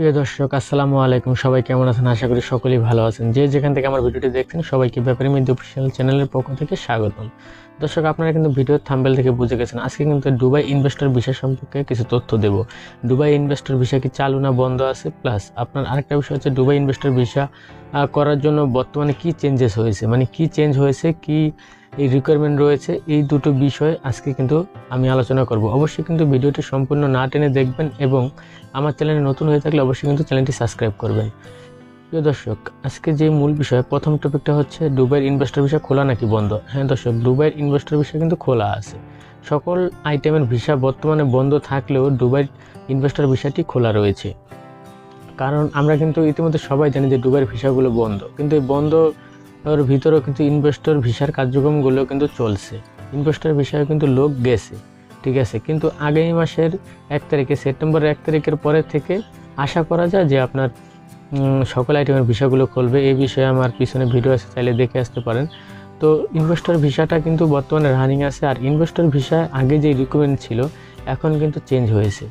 প্রিয় দর্শক, আসসালামু আলাইকুম। সবাই কেমন আছেন? আশা করি সকলেই ভালো আছেন। যে যেখান থেকে আমার ভিডিওটি দেখছেন, সবাইকে ব্যাপারে মিদ্য অফিসিয়াল চ্যানেলের পক্ষ থেকে স্বাগতম। দর্শক, আপনারা কিন্তু ভিডিওর থাম্বেল থেকে বুঝে গেছেন। আজকে কিন্তু দুবাই ইনভেস্টর ভিসা সম্পর্কে কিছু তথ্য দেব। দুবাই ইনভেস্টর ভিসা কি চালু না বন্ধ আছে? প্লাস আপনার আরেকটা বিষয় হচ্ছে দুবাই ইনভেস্টর ভিসা করার জন্য বর্তমানে কি চেঞ্জেস হয়েছে? মানে কি চেঞ্জ হয়েছে? কি এই রিকোয়ারমেন্ট রয়েছে? এই দুটো বিষয় আজকে কিন্তু আমি আলোচনা করব। অবশ্যই কিন্তু ভিডিওটি সম্পূর্ণ না টেনে দেখবেন এবং আমার চ্যানেলে নতুন হয়ে থাকলে অবশ্যই কিন্তু চ্যানেলটি সাবস্ক্রাইব করবেন। প্রিয় দর্শক, আজকে যে মূল বিষয়, প্রথম টপিকটা হচ্ছে দুবাইয়ের ইনভেস্টর ভিসা খোলা নাকি বন্ধ? হ্যাঁ দর্শক, দুবাইয়ের ইনভেস্টর ভিসা কিন্তু খোলা আছে। সকল আইটেমের ভিসা বর্তমানে বন্ধ থাকলেও দুবাইয়ের ইনভেস্টর ভিসাটি খোলা রয়েছে। কারণ আমরা কিন্তু ইতিমধ্যে সবাই জানি যে দুবাইয়ের ভিসাগুলো বন্ধ। কিন্তু এই বন্ধ ওর ভিতরেও কিন্তু ইনভেস্টর ভিসার কার্যক্রমগুলো কিন্তু চলছে। ইনভেস্টর ভিসায় কিন্তু লোক গেছে, ঠিক আছে? কিন্তু আগামী মাসের এক তারিখে, সেপ্টেম্বরের এক তারিখের পরে থেকে আশা করা যায় যে আপনার সকল আইটেমের ভিসাগুলো খুলবে। এই বিষয়ে আমার পিছনে ভিডিও আছে, চাইলে দেখে আসতে পারেন। তো ইনভেস্টর ভিসাটা কিন্তু বর্তমানে রানিং আছে, আর ইনভেস্টর ভিসা আগে যে রিকমেন্ড ছিল, এখন কিন্তু চেঞ্জ হয়েছে।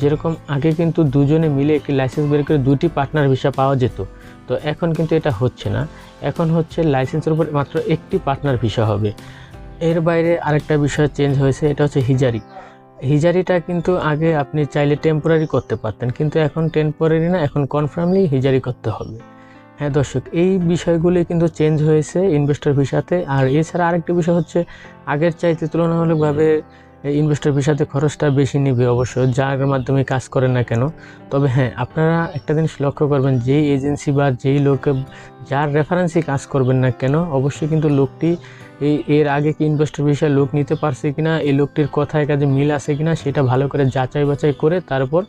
যেরকম আগে কিন্তু দুজনে মিলে একটি লাইসেন্স বের করে দুটি পার্টনার ভিসা পাওয়া যেত, তো এখন কিন্তু এটা হচ্ছে না। এখন হচ্ছে লাইসেন্সের উপর মাত্র একটি পার্টনার ভিসা হবে। এর বাইরে আরেকটা বিষয় চেঞ্জ হয়েছে, এটা হচ্ছে হিজারি হিজারিটা কিন্তু আগে আপনি চাইলে টেম্পোরারি করতে পারতেন, কিন্তু এখন টেম্পোরারি না, এখন কনফার্মলি হিজারি করতে হবে। হ্যাঁ দর্শক, এই বিষয়গুলি কিন্তু চেঞ্জ হয়েছে ইনভেস্টর ভিসাতে। আর এছাড়া আরেকটি বিষয় হচ্ছে, আগের চাইতে তুলনামূলকভাবে ইনভেস্টর ভিসাতে খরচটা বেশি নেবে অবশ্য যার মাধ্যমে কাজ করেন না কেন। তবে হ্যাঁ আপনারা একটা জিনিস লক্ষ্য করবেন, যেই এজেন্সি বা যেই লোকে যার রেফারেন্সে কাজ করবেন না কেন, অবশ্যই কিন্তু লোকটি এই, এর আগে কি ইনভেস্টর বিষয়ে লোক নিতে পারছে কিনা, এই লোকটির কথায় কাজে মিল আছে কিনা, সেটা ভালো করে যাচাই বাছাই করে তারপর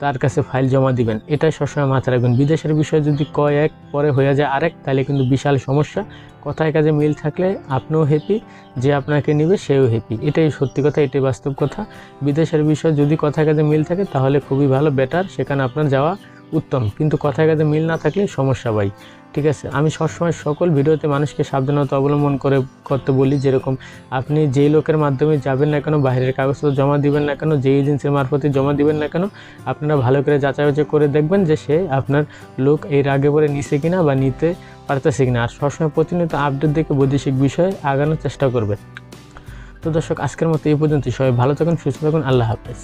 তার কাছে ফাইল জমা দিবেন। এটাই সবসময় মাথায় রাখবেন। বিদেশের বিষয়ে যদি কয় এক পরে হয়ে যায় আরেক, তাহলে কিন্তু বিশাল সমস্যা। কথায় কাজে মিল থাকলে আপনিও হ্যাপি যে আপনাকে নেবে সেও হ্যাপি এটাই সত্যি কথা, এটাই বাস্তব কথা। বিদেশের বিষয় যদি কথায় কাজে মিল থাকে, তাহলে খুবই ভালো বেটার সেখানে আপনার যাওয়া উত্তম। কিন্তু কথায় কাজে মিল না থাকলে সমস্যা ভাই, ঠিক আছে? আমি সবসময় সকল ভিডিওতে মানুষকে সাবধানতা অবলম্বন করে, করতে বলি যেরকম, আপনি যেই লোকের মাধ্যমে যাবেন না কেন, বাইরের কাগজপত্র জমা দিবেন না কেন, যেই এজেন্সির মারফতে জমা দিবেন না কেন, আপনারা ভালো করে যাচাই করে দেখবেন যে সে আপনার লোক এর আগে পরে নিছে কিনা বা নিতে পারতেছে না আর সবসময় প্রতিনিয়ত আপডেট দেখে বৈদেশিক বিষয়ে আগানোর চেষ্টা করবেন তো দর্শক, আজকের মতো এই পর্যন্ত সবাই ভালো থাকুন, সুস্থ থাকুন। আল্লাহ হাফেজ।